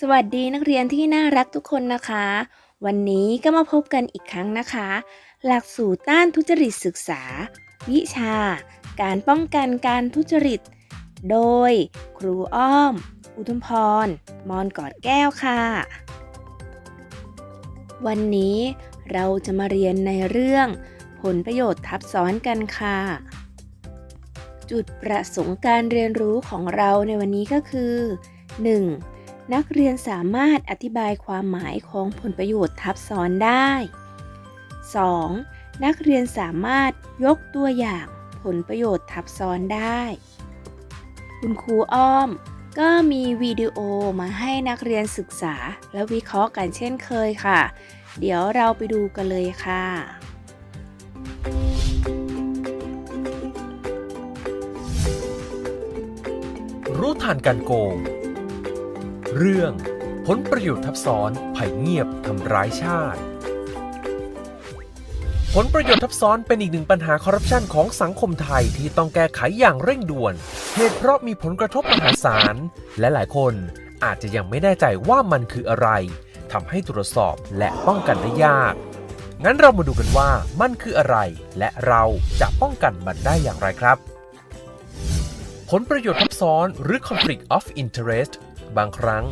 สวัสดีนักเรียนที่น่ารักทุกคนนะคะ วันนี้ก็มาพบกันอีกครั้งนะคะ หลักสูตรต้านทุจริตศึกษา วิชา การป้องกันการทุจริต โดย ครูอ้อม อุทุมพร มอนกอดแก้วค่ะ วันนี้เราจะมาเรียนในเรื่อง ผลประโยชน์ทับซ้อนกันค่ะ จุดประสงค์การเรียนรู้ของเราในวันนี้ก็คือ 1. นักเรียนสามารถอธิบายความหมายของผลประโยชน์ทับซ้อนได้ 2. นักเรียนสามารถยกตัวอย่างผลประโยชน์ทับซ้อนได้ คุณครูอ้อม ก็มีวิดีโอมาให้นักเรียนศึกษาและวิเคราะห์กันเช่นเคยค่ะ เดี๋ยวเราไปดูกันเลยค่ะรู้ทันการโกง เรื่องผลประโยชน์ทับซ้อนภัยเงียบทำร้ายชาติ ผลประโยชน์ทับซ้อนเป็นอีกหนึ่งปัญหาคอร์รัปชันของสังคมไทยที่ต้องแก้ไขอย่างเร่งด่วน เหตุเพราะมีผลกระทบมหาศาล และหลายคนอาจจะยังไม่แน่ใจว่ามันคืออะไรทำให้ตรวจสอบและป้องกันได้ยาก งั้นเรามาดูกันว่ามันคืออะไร และเราจะป้องกันมันได้อย่างไรครับ ผลประโยชน์ทับซ้อนหรือ conflict of interest บางครั้ง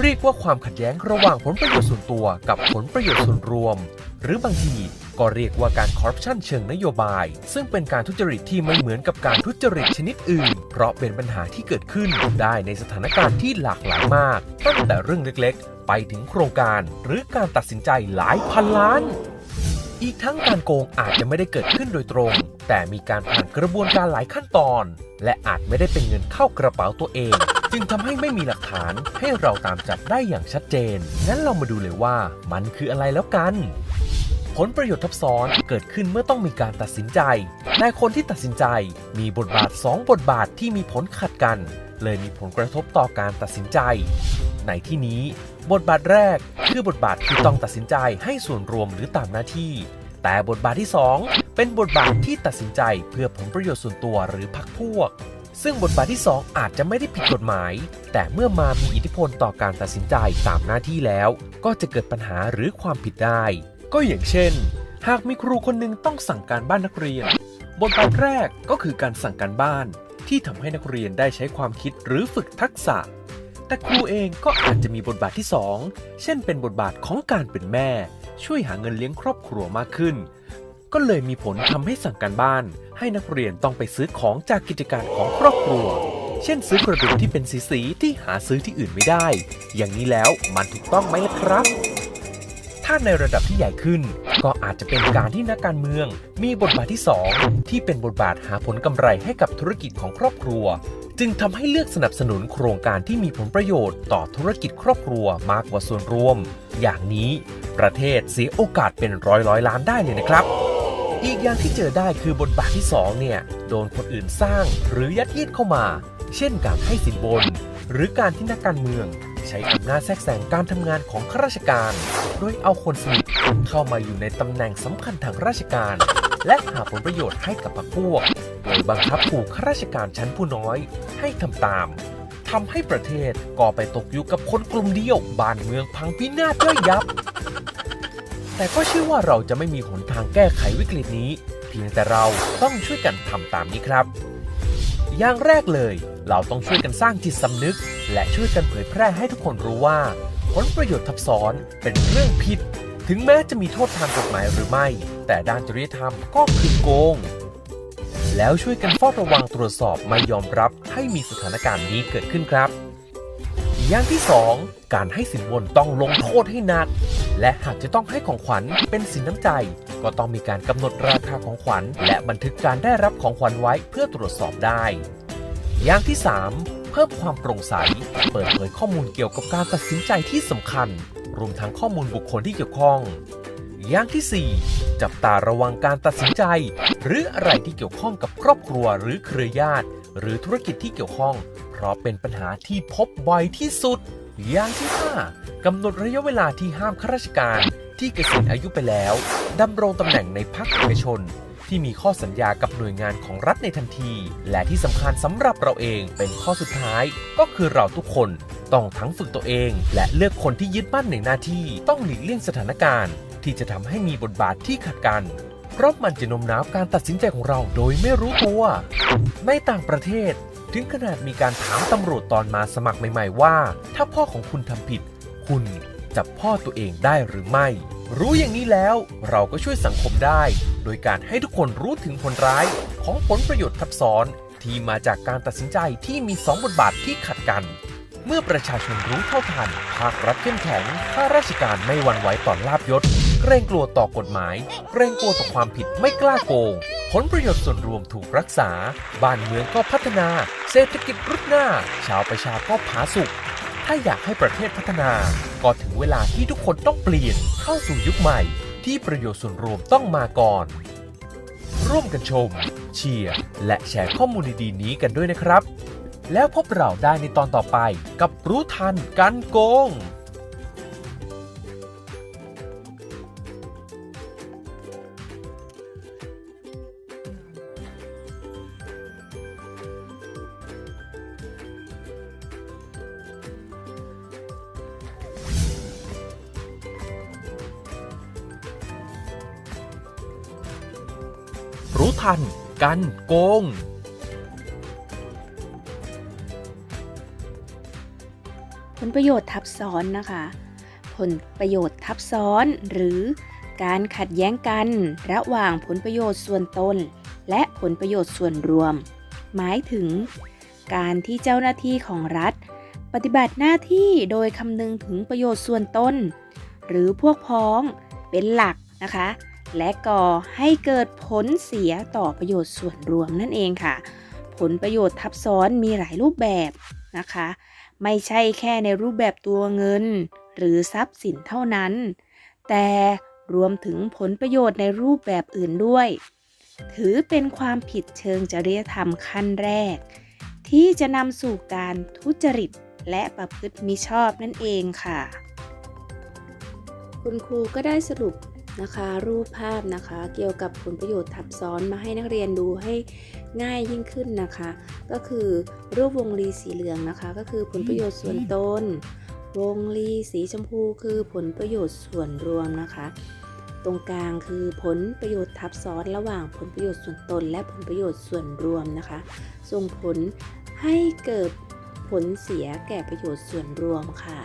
เรียกว่าความขัดแย้งระหว่างผลประโยชน์ส่วนตัวกับผลประโยชน์ส่วนรวม หรือบางทีก็เรียกว่าการคอร์รัปชันเชิงนโยบาย ซึ่งเป็นการทุจริตที่ไม่เหมือนกับการทุจริตชนิดอื่น เพราะเป็นปัญหาที่เกิดขึ้นได้ในสถานการณ์ที่หลากหลายมาก ตั้งแต่เรื่องเล็กๆ ไปถึงโครงการ หรือการตัดสินใจหลายพันล้าน อีกทั้งการโกงอาจจะไม่ได้เกิดขึ้นโดยตรง แต่มีการผ่านกระบวนการหลายขั้นตอน และอาจไม่ได้เป็นเงินเข้ากระเป๋าตัวเอง จึงทำให้ไม่มีหลักฐานให้เราตามจับได้อย่างชัดเจน งั้นเรามาดูเลยว่ามันคืออะไรแล้วกัน ผลประโยชน์ทับซ้อนเกิดขึ้นเมื่อต้องมีการตัดสินใจแต่คนที่ตัดสินใจมีบทบาท 2 บทบาทที่มีผลขัดกัน เลยมีผลกระทบต่อการตัดสินใจ ในที่นี้ บทบาทแรก คือบทบาทที่ต้องตัดสินใจให้ส่วนรวมหรือตามหน้าที่ แต่บทบาทที่ 2 เป็นบทบาทที่ตัดสินใจเพื่อผลประโยชน์ส่วนตัวหรือพรรคพวก ซึ่งบทบาทที่ 2 อาจจะไม่ได้ผิดกฎหมาย แต่เมื่อมามีอิทธิพลต่อการตัดสินใจตามหน้าที่แล้ว ก็จะเกิดปัญหาหรือความผิดได้ ก็อย่างเช่น หากมีครูคนหนึ่งต้องสั่งการบ้านนักเรียน บทบาทแรกก็คือการสั่งการบ้าน ที่ทำให้นักเรียนได้ใช้ความคิดหรือฝึกทักษะ แต่ครูเองก็อาจจะมีบทบาทที่ 2 เช่นเป็นบทบาทของการเป็นแม่ ช่วยหาเงินเลี้ยงครอบครัวมากขึ้น ก็เลยมีผลทำให้สั่งการบ้าน ให้นักเรียนต้องไปซื้อของจากกิจการของครอบครัว เช่นซื้อกระดุมที่เป็นสีๆที่หาซื้อที่อื่นไม่ได้ อย่างนี้แล้วมันถูกต้องไหมล่ะครับ ถ้าในระดับที่ใหญ่ขึ้น ก็อาจจะเป็นการที่นักการเมือง มีบทบาทที่ 2 ที่เป็นบทบาทหาผลกำไรให้กับธุรกิจของครอบครัว จึงทำให้เลือกสนับสนุนโครงการที่มีผลประโยชน์ต่อธุรกิจครอบครัวมากกว่าส่วนรวม อย่างนี้ประเทศเสียโอกาสเป็นร้อยร้อยล้านได้เลยนะครับ อีกอย่างที่เจอได้คือบทบาทที่2เนี่ยโดนคนอื่นสร้างหรือยัดเยียดเข้ามา เช่นการให้สินบน หรือการที่นักการเมือง ใช้อำนาจแทรกแซงการทำงานของข้าราชการ โดยเอาคนสนิทเข้ามาอยู่ในตำแหน่งสำคัญทางราชการ และหาผลประโยชน์ให้กับพรรคพวก โดยบังคับขู่ข้าราชการชั้นผู้น้อย ให้ทำตามทำให้ประเทศก่อไปตกอยู่กับคนกลุ่มเดียว บ้านเมืองพังพินาศย่อยยับ แต่ก็เชื่อว่าเราจะไม่มีหนทางแก้ไขวิกฤตนี้ เพียงแต่เราต้องช่วยกันทำตามนี้ครับ อย่างแรกเลย เราต้องช่วยกันสร้างจิตสำนึก และช่วยกันเผยแพร่ให้ทุกคนรู้ว่า ผลประโยชน์ทับซ้อนเป็นเรื่องผิด ถึงแม้จะมีโทษทางกฎหมายหรือไม่ แต่ด้านจริยธรรมก็คือโกง แล้วช่วยกันเฝ้าระวังตรวจสอบไม่ยอมรับให้มีสถานการณ์นี้เกิดขึ้นครับ อย่างที่ 2 การให้สินบนต้องลงโทษให้หนัก และหากจะต้องให้ของขวัญเป็นสินน้ำใจ ก็ต้องมีการกำหนดราคาของขวัญ และบันทึกการได้รับของขวัญไว้เพื่อตรวจสอบได้ อย่างที่ 3 เพิ่มความโปร่งใส เปิดเผยข้อมูลเกี่ยวกับการตัดสินใจที่สำคัญ รวมทั้งข้อมูลบุคคลที่เกี่ยวข้อง อย่างที่ 4 จับตาระวังการตัดสินใจ หรืออะไรที่เกี่ยวข้องกับครอบครัวหรือเครือญาติ หรือธุรกิจที่เกี่ยวข้อง เพราะเป็นปัญหาที่พบบ่อยที่สุด อย่างที่ 5กำหนดระยะเวลาที่ห้ามข้าราชการที่เกษียณอายุไปแล้วดำรงตำแหน่งในพรรคเอกชน ที่มีข้อสัญญากับหน่วยงานของรัฐในทันที และที่สำคัญสำหรับเราเองเป็นข้อสุดท้าย ก็คือเราทุกคนต้องทั้งฝึกตัวเอง และเลือกคนที่ยึดมั่นในหน้าที่ต้องหลีกเลี่ยงสถานการณ์ ที่จะทำให้มีบทบาทที่ขัดกัน เพราะมันจะโน้มน้าวการตัดสินใจของเราโดยไม่รู้ตัว ในต่างประเทศ ถึงขนาดมีการถามตำรวจตอนมาสมัครใหม่ ๆ ว่า ถ้าพ่อของคุณทำผิด คุณจับพ่อตัวเองได้หรือไม่ รู้อย่างนี้แล้วเราก็ช่วยสังคมได้ โดยการให้ทุกคนรู้ถึงผลร้ายของผลประโยชน์ทับซ้อนที่มาจากการตัดสินใจที่มีสองบทบาทที่ขัดกัน เมื่อประชาชนรู้เท่าทัน ภาครัฐเข้มแข็ง ข้าราชการไม่หวั่นไหวต่อลาบยศ เกรงกลัวต่อกฎหมาย เกรงกลัวต่อความผิดไม่กล้าโกง ผลประโยชน์ส่วนรวมถูกรักษา บ้านเมืองก็พัฒนา เศรษฐกิจรุดหน้า ชาวประชาก็ผาสุกถ้าอยากให้ประเทศพัฒนา ก็ถึงเวลาที่ทุกคนต้องเปลี่ยนเข้าสู่ยุคใหม่ ที่ประโยชน์ส่วนรวมต้องมาก่อน ร่วมกันชม เชียร์และแชร์ข้อมูลดีๆนี้กันด้วยนะครับ แล้วพบเราได้ในตอนต่อไปกับรู้ทันกันโกง รู้ทัน กันโกง ผลประโยชน์ทับซ้อนนะคะ ผลประโยชน์ทับซ้อนหรือการขัดแย้งกัน ระหว่างผลประโยชน์ส่วนตน และผลประโยชน์ส่วนรวม หมายถึง การที่เจ้าหน้าที่ของรัฐ ปฏิบัติหน้าที่โดยคำนึงถึงประโยชน์ส่วนตน หรือพวกพ้องเป็นหลักนะคะ และก่อให้เกิดผลเสียต่อประโยชน์ส่วนรวมนั่นเองค่ะ ผลประโยชน์ทับซ้อนมีหลายรูปแบบนะคะ ไม่ใช่แค่ในรูปแบบตัวเงิน หรือทรัพย์สินเท่านั้น แต่รวมถึงผลประโยชน์ในรูปแบบอื่นด้วย ถือเป็นความผิดเชิงจริยธรรมขั้นแรก ที่จะนำสู่การทุจริตและประพฤติมิชอบนั่นเองค่ะ คุณครูก็ได้สรุป นะคะ รูปภาพนะคะ เกี่ยวกับผลประโยชน์ทับซ้อนมาให้นักเรียนดูให้ง่ายยิ่งขึ้นนะคะ ก็คือรูปวงรีสีเหลืองนะคะ ก็คือผลประโยชน์ส่วนตนวงรีสีชมพูคือผลประโยชน์ส่วนรวมนะคะ ตรงกลางคือผลประโยชน์ทับซ้อนระหว่างผลประโยชน์ส่วนตน และผลประโยชน์ส่วนรวมนะคะ ส่งผลให้เกิดผลเสียแก่ประโยชน์ส่วนรวมค่ะ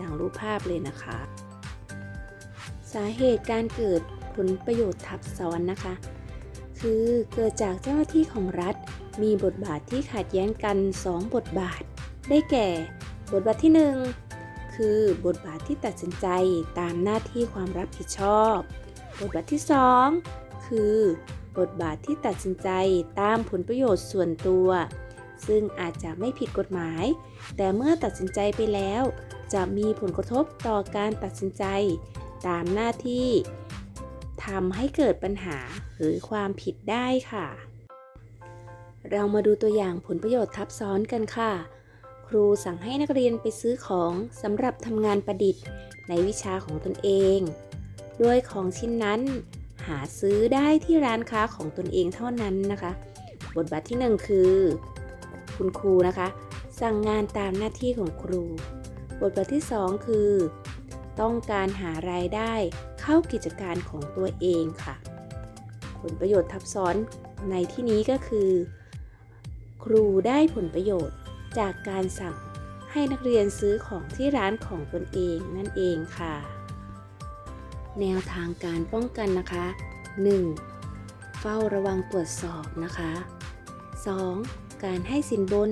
ดังรูปภาพเลยนะคะ สาเหตุการเกิดผลประโยชน์ทับซ้อนนะคะ คือเกิดจากเจ้าหน้าที่ของรัฐ มีบทบาทที่ขัดแย้งกัน 2 บทบาท ได้แก่ บทบาทที่ 1 คือบทบาทที่ตัดสินใจตามหน้าที่ความรับผิดชอบ บทบาทที่ 2 คือบทบาทที่ตัดสินใจตามผลประโยชน์ส่วนตัว ซึ่งอาจจะไม่ผิดกฎหมาย แต่เมื่อตัดสินใจไปแล้ว จะมีผลกระทบต่อการตัดสินใจ ตามหน้าที่ทำให้เกิดปัญหาหรือความผิดได้ค่ะ เรามาดูตัวอย่างผลประโยชน์ทับซ้อนกันค่ะ ครูสั่งให้นักเรียนไปซื้อของสำหรับทำงานประดิษฐ์ ในวิชาของตนเอง โดยของชิ้นนั้น หาซื้อได้ที่ร้านค้าของตนเองเท่านั้นนะคะ บทบาทที่หนึ่งคือ คุณครูนะคะ สั่งงานตามหน้าที่ของครู บทบาทที่สองคือ ต้องการหารายได้เข้ากิจการของตัวเองค่ะ ผลประโยชน์ทับซ้อนในที่นี้ก็คือ ครูได้ผลประโยชน์จากการสั่งให้นักเรียนซื้อของที่ร้านของตนเองนั่นเองค่ะ แนวทางการป้องกันนะคะ 1. เฝ้าระวังตรวจสอบนะคะ 2. การให้สินบน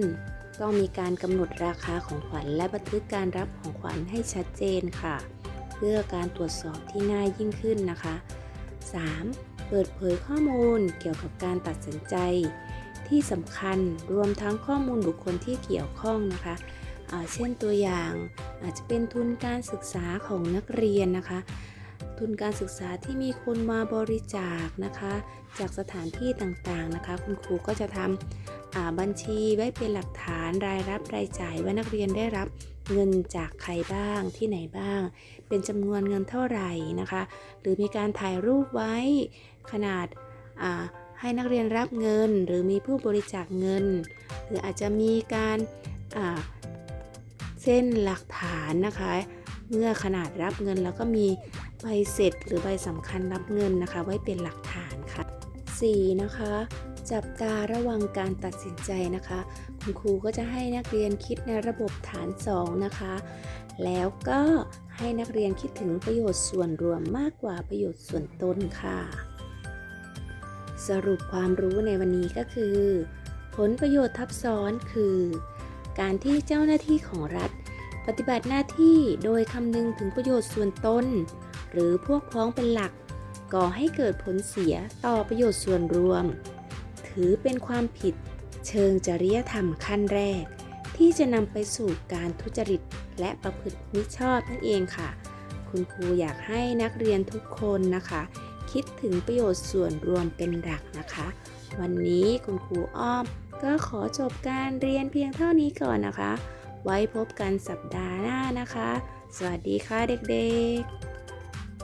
ต้องมีการกำหนดราคาของขวัญและบันทึกการรับของขวัญให้ชัดเจนค่ะ เพื่อการตรวจสอบที่ง่ายยิ่งขึ้นนะคะ 3. เปิดเผยข้อมูลเกี่ยวกับการตัดสินใจ ที่สำคัญรวมทั้งข้อมูลบุคคลที่เกี่ยวข้องนะคะ เช่นตัวอย่างอาจจะเป็นทุนการศึกษาของนักเรียนนะคะ ทุนการศึกษาที่มีคนมาบริจาคนะคะ จากสถานที่ต่างๆนะคะ คุณครูก็จะทำบัญชีไว้เป็นหลักฐานรายรับรายจ่ายว่านักเรียนได้รับเงินจากใครบ้างที่ไหนบ้าง เป็นจำนวนเงินเท่าไหร่นะคะ หรือมีการถ่ายรูปไว้ขนาดาให้นักเรียนรับเงิน หรือมีผู้บริจาคเงิน หรืออาจจะมีการาเส้นหลักฐานนะคะ เมื่อขนาดรับเงินแล้วก็มี ใบเสร็จหรือใบสำคัญรับเงินนะคะ ไว้เป็นหลักฐานค่ะ 4. นะคะ จับตาระวังการตัดสินใจนะคะ คุณครูก็จะให้นักเรียนคิดในระบบฐาน 2 นะคะ แล้วก็ให้นักเรียนคิดถึงประโยชน์ส่วนรวมมากกว่าประโยชน์ส่วนตนค่ะ สรุปความรู้ในวันนี้ก็คือ ผลประโยชน์ทับซ้อนคือ การที่เจ้าหน้าที่ของรัฐ ปฏิบัติหน้าที่โดยคำนึงถึงประโยชน์ส่วนตน หรือพวกพ้องเป็นหลัก ก่อให้เกิดผลเสียต่อประโยชน์ส่วนรวม ถือเป็นความผิด เชิงจริยธรรมขั้นแรก ที่จะนำไปสู่การทุจริตและประพฤติมิชอบนั่นเองค่ะ คุณครูอยากให้นักเรียนทุกคนนะคะ คิดถึงประโยชน์ส่วนรวมเป็นหลักนะคะ วันนี้คุณครูอ้อมก็ขอจบการเรียนเพียงเท่านี้ก่อนนะคะ ไว้พบกันสัปดาห์หน้านะคะ สวัสดีค่ะเด็กๆ